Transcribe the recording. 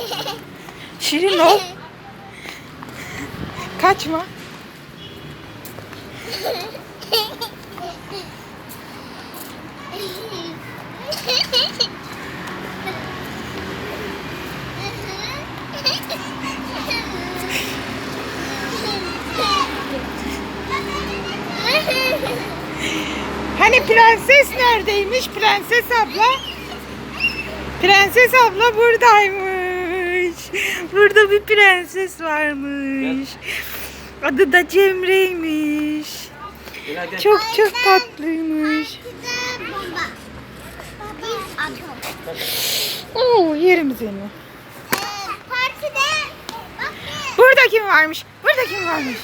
Şirin ol. Kaçma. Hani prenses neredeymiş? Prenses abla. Prenses abla buradaymış. Burada bir prenses varmış. Adı da Cemre'ymiş. Çok çok tatlıymış. Oo yerim seni. Ee, partide bak Burada kim varmış? Burada kim varmış?